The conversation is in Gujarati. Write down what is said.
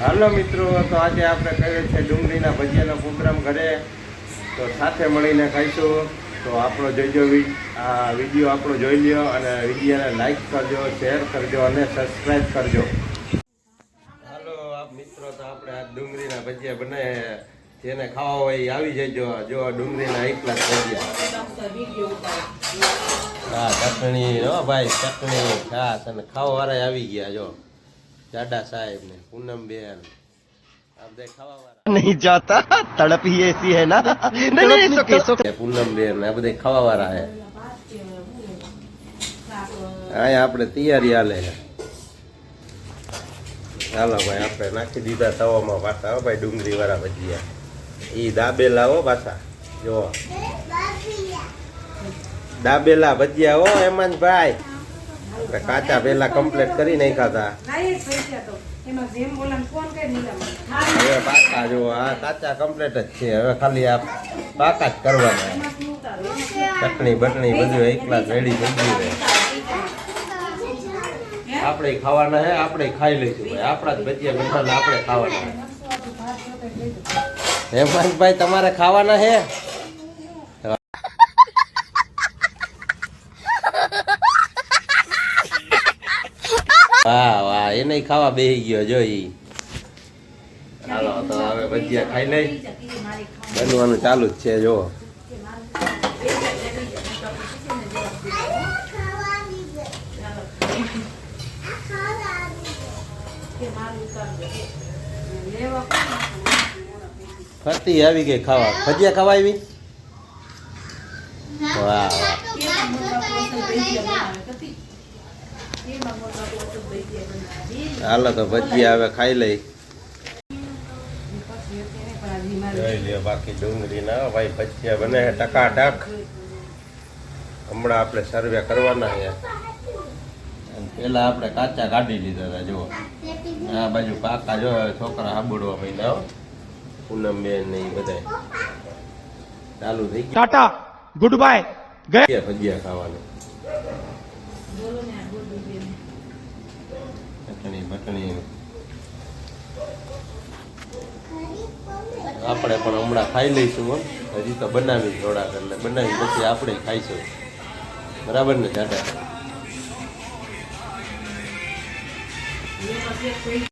હાલો મિત્રો, તો આજે આપણે કહીએ છીએ ડુંગળીના ભજીયાનો પ્રોગ્રામ ઘરે. તો સાથે મળીને ખાઈશું. તો આપણો જોઈજો આ વીડિયો આપણો જોઈ લ્યો અને વિડીયોને લાઈક કરજો શેર કરજો અને સબસ્ક્રાઈબ કરજો. હાલો, આપ મિત્રો, તો આપણે આ ડુંગળીના ભજીયા બનાવ્યા. જેને ખાવા હોય એ આવી જજો જો આ ડુંગળીના એકલા ભજીયા હા ચટણી હો ભાઈ ચટણી છાસ અને ખાવા વાળા આવી ગયા જો જાડા સાહેબ ને પૂનમ બેન આ બધા ખાવા વાળા नहीं जाता तड़प ही ऐसी है ना नहीं नहीं it's okay, it's okay. પૂનમ બેન આ બધા ખાવા વાળા હે અહીંયા આપણે તૈયારી હાલે છે ચાલો ભાઈ આપણે નાખી દીધા તવામાં પાછા હો ભાઈ ડુંગળી વાળા ભજીયા ઈ દાબેલા હો પાછા જો દાબેલા ભજીયા હો જ ભાઈ. કાચા પેલા કમ્પ્લીટ કરી નાખ્યા હતા હવે પાકા જો આ કાચા કમ્પ્લીટ જ છે. હવે ખાલી આ પાકા જ કરવાના ચટણી, બટણી બધું એકલા રેડી થઈ ગયું આપણે ખાવાના હે આપણે ખાઈ લઈશું ભાઈ. આપણા જ ભજીયા બનાવવાના આપણે ખાવાના હેમંતભાઈ, તમારે ખાવાના હે? વાહ વાહ નહીં ખાવા બેહી ગયો, જો ઈ. તો હવે ભજીયા ખાઈ લઈ. બનવાનું ચાલુ જ છે જો ફરતી આવી ગઈ ખાવા. ભજીયા ખાવા આવી? વાહ. હાલો તો ભજીયા હવે ખાઈ લઈ. બાકી ડુંગળી ના ભાઈ ભજીયા બને છે ટકાટક. હમણાં આપણે સર્વે કરવાના છે. પેલા આપણે કાચા કાઢી લીધા હતા જુઓ. આ બાજુ પાકા જો હવે છોકરા સાંભળવા માંડ્યા પૂનમબેન ને એ બધા ચાલુ થઈ ગયું. Tata goodbye. ગયા. ભજીયા ખાવાનું? ચટણી બટણી આપણે પણ હમણાં ખાઈ લઈશું હજી તો બનાવી થોડા કરીને બનાવી પછી આપણે ખાઈશું. બરાબર ને જાટા